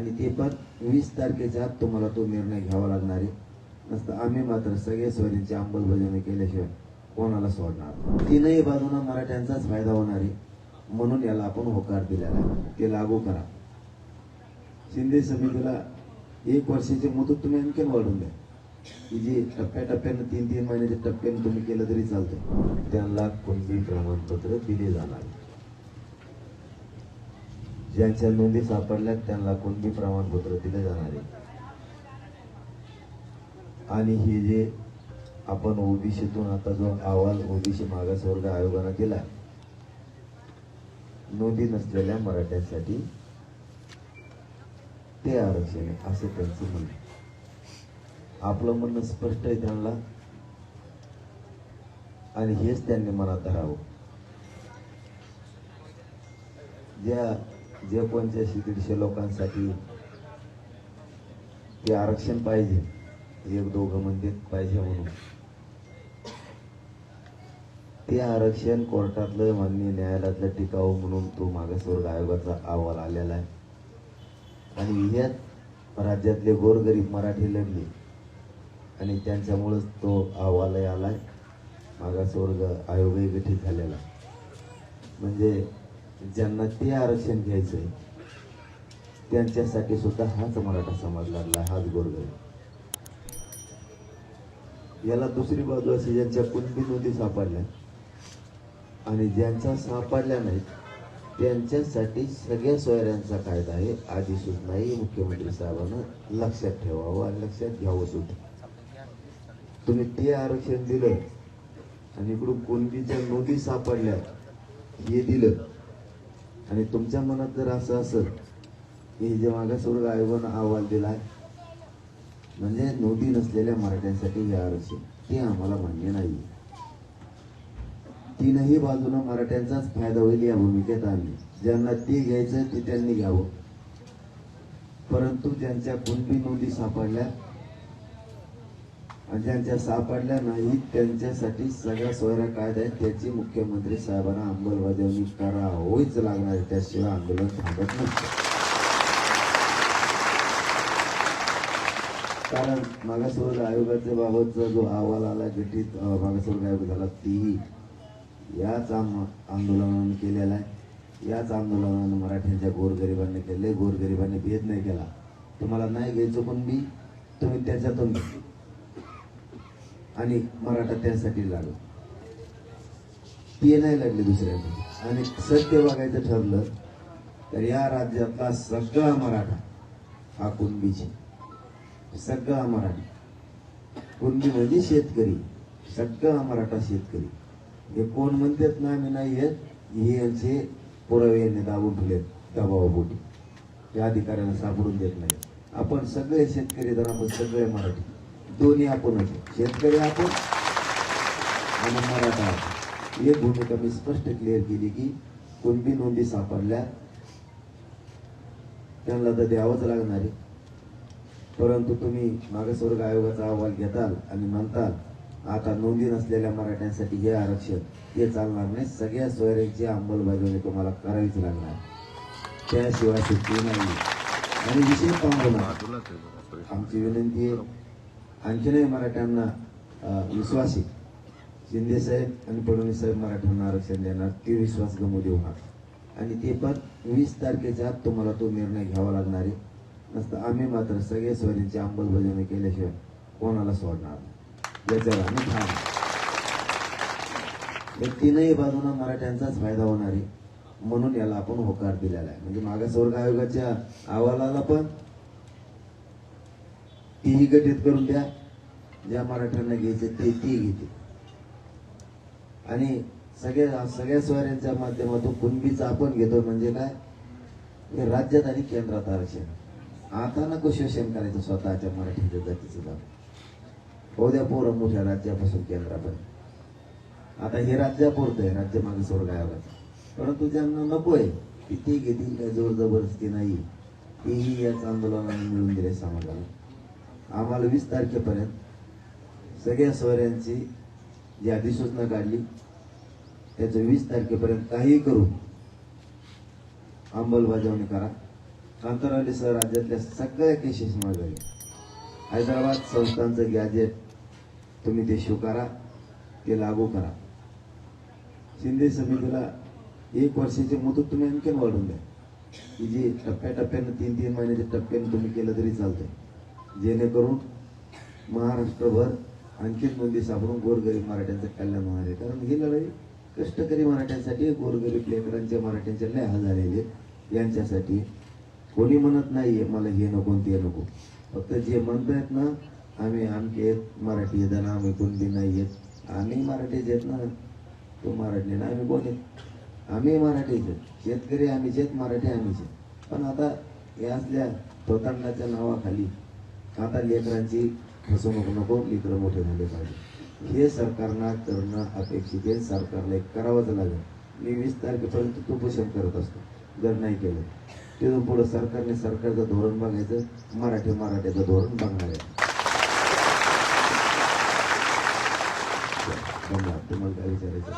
आणि ते पण वीस तारखेच्या आत तुम्हाला तो निर्णय घ्यावा लागणार आहे. नसतं आम्ही मात्र सगळे सोयरींची अंमलबजावणी केल्याशिवाय कोणाला सोडणार नाही. तीनही बाजूंना मराठ्यांचाच फायदा होणार आहे. म्हणून याला आपण होकार दिलेला ते लागू करा. शिंदे समितीला एक वर्षाची मुदत तुम्ही आणखीन वाढवून द्या. की जी टप्प्याटप्प्यानं तीन तीन महिन्याच्या टप्प्यानं तुम्ही केलं तरी चालतं त्यांना कुणबी प्रमाणपत्र दिले जाणार? ज्यांच्या नोंदी सापडल्यात त्यांना कुणबी प्रमाणपत्र दिले जाणार आहे? आणि हे जे आपण ओबीसीतून आता जो अहवाल ओबीसी मागासवर्ग आयोगानं दिला नोंदी नसलेल्या मराठ्यांसाठी ते आरक्षण आहे असं त्यांचं म्हणणं आपलं म्हणणं स्पष्ट आहे त्यांना. आणि हेच त्यांनी मनात धरावं ज्या जे पंच्याऐंशी दीडशे लोकांसाठी ते आरक्षण पाहिजे एक दोघं म्हणजे पाहिजे म्हणून. ते आरक्षण कोर्टातलं माननीय न्यायालयातलं टिकाऊ म्हणून तो मागासवर्ग आयोगाचा अहवाल आलेला आहे. आणि ह्यात राज्यातले गोरगरीब मराठी लढले. आणि त्यांच्यामुळंच तो अहवालही आला आहे मागासवर्ग आयोगही गठीत झालेला म्हणजे ज्यांना ते आरक्षण घ्यायचं आहे त्यांच्यासाठी सुद्धा हाच मराठा समाज लागला हाच गोरगरीब. याला दुसरी बाजू अशी ज्यांच्या कुणबी नोंदी सापडल्या आणि ज्यांच्या सापडल्या नाहीत त्यांच्यासाठी सगळ्या सोयऱ्यांचा कायदा आहे आधी सुद्धाही मुख्यमंत्री साहेबांना लक्षात ठेवावं आणि लक्षात घ्यावं सुद्धा. तुम्ही ते आरक्षण दिलं आणि इकडून कुणबीच्या नोंदी सापडल्या हे दिलं आणि तुमच्या मनात जर असं असत की हे जे मागासवर्ग आयोगानं अहवाल दिलाय म्हणजे नोंदी नसलेल्या मराठ्यांसाठी हे आरक्षण ते आम्हाला मान्य नाही. तीनही बाजूनं मराठ्यांचाच फायदा होईल या भूमिकेत आम्ही. ज्यांना ते घ्यायचं ते त्यांनी घ्यावं. परंतु ज्यांच्या कुणबी नोंदी सापडल्या आणि ज्यांच्या सापडल्या नाहीत त्यांच्यासाठी सगळ्या सोयऱ्या कायदा आहेत त्याची मुख्यमंत्री साहेबांना अंमलबजावणी करावीच लागणार आहे त्याशिवाय आंदोलन थांबत नसतं कारण मागासवर्ग आयोगाच्या बाबतचा जो अहवाल आला गठीत मागासवर्ग आयोग झाला तीही याच आम- आंदोलनानं केलेला आहे. याच आंदोलनानं मराठ्यांच्या गोरगरिबांनी केले. गोरगरिबांनी भेद नाही केला. तुम्हाला नाही घ्यायचं पण मी तुम्ही त्याच्यातून घ्या. आणि मराठा त्यासाठी लागला. ते नाही लागले दुसऱ्यासाठी आणि सत्य बघायचं ठरलं तर या राज्यातला सगळा मराठा हा कुणबीची. सगळा मराठा. कुणबी म्हणजे शेतकरी. सगळा मराठा शेतकरी. हे कोण म्हणतात ना आम्ही नाही येत हे यांचे पुरावे यांनी दाबून ठेवलेत दबावापोटी या अधिकाऱ्यांना सापडून देत नाही. आपण सगळे शेतकरी तर आपण सगळे मराठी. दोन्ही आपण आहे. शेतकरी आपण आणि मराठा आपण. एक भूमिका मी स्पष्ट क्लिअर केली की कुणबी नोंदी सापडल्या त्यांना तर द्यावंच लागणार आहे. परंतु तुम्ही मागासवर्ग आयोगाचा अहवाल घेताल आणि म्हणताल आता नोंदी नसलेल्या मराठ्यांसाठी हे आरक्षण हे चालणार नाही. सगळ्या सोयऱ्यांची अंमलबजावणी तुम्हाला करावीच लागणार. त्याशिवाय सुट्टी नाही. आणि विषय पाहून आमची विनंती आहे आणखीनही मराठ्यांना विश्वास. आहे शिंदे साहेब आणि फडणवीस साहेब मराठ्यांना आरक्षण देणार ते विश्वास गमू देऊ नका. आणि ते पण वीस तारखेच्या आत तुम्हाला तो निर्णय घ्यावा लागणार आहे. नसतं आम्ही मात्र सगळे स्वरींची अंमलबजावणी केल्याशिवाय कोणाला सोडणार याच्यावर आम्ही ठाम तीनही बाजूंना मराठ्यांचाच फायदा होणार आहे म्हणून याला आपण होकार दिलेला आहे. म्हणजे मागासवर्ग आयोगाच्या अहवालाला पण तीही गठीत करून द्या. ज्या मराठ्यांना घ्यायचे ते ती घेते आणि सगळ्या सगळ्या सोयऱ्यांच्या माध्यमातून कुणबीचं आपण घेतो म्हणजे काय? हे राज्यात आणि केंद्रात आरक्षण. आता नको शोषण करायचं स्वतःच्या मराठीच्या जातीचं जाऊ. हो द्या पोरं मोठ्या राज्यापासून केंद्रापर्यंत. आता हे राज्यापुरतं आहे राज्य मागासवर्ग आयोगाचं परंतु ज्यांना नको आहे की ते घेतील काय? जोर जबरदस्ती नाही. तेही याच आंदोलनाने मिळून दिले समाजाला. आम्हाला वीस तारखेपर्यंत सगळ्या सोयऱ्यांची जी अधिसूचना काढली त्याचं वीस तारखेपर्यंत काहीही करून अंमलबजावणी करा. कांतारावले सर राज्यातल्या सगळ्या केसेस मागे हैदराबाद संस्थांचं गॅजेट तुम्ही ते स्वीकारा ते लागू करा. शिंदे समितीला एक वर्षाची मुदत तुम्ही आणखीन वाढून द्या. की जी टप्प्याटप्प्यानं तीन तीन महिन्याच्या टप्प्यानं तुम्ही केलं तरी चालतंय. जेणेकरून महाराष्ट्रभर आणखीन मंदी सापडून गोरगरीब मराठ्यांचं कल्याण होणार आहे. कारण ही लढाई कष्टकरी मराठ्यांसाठी गोरगरीब लेकरांच्या मराठ्यांच्या लय हाल झालेले यांच्यासाठी कोणी म्हणत नाही मला हे नको ते नको. फक्त जे म्हणतायत ना आम्ही आमचे आहेत मराठी आहेत ना आम्ही कोणती नाही आहेत आम्ही मराठीच आहेत ना. तो मराठी ना आम्ही कोण आहेत आम्ही मराठीच आहेत शेतकरी आम्हीच आहेत मराठी आम्हीच आहेत पण आता या असल्या स्वतंत्राच्या नावाखाली आता लेकरांची फसवणूक नको लेकरं मोठे झाले पाहिजे. हे सरकारनं करणं अपेक्षित आहे. सरकारला एक करावंच लागेल. मी वीस तारखेपर्यंत उपोषण करत असतो. जर नाही केलं तिथून पुढं सरकारने सरकारचं धोरण बघायचं मराठी मराठीचं धोरण बघणार आहे. धन्यवाद. तुम्हाला काय विचारायचं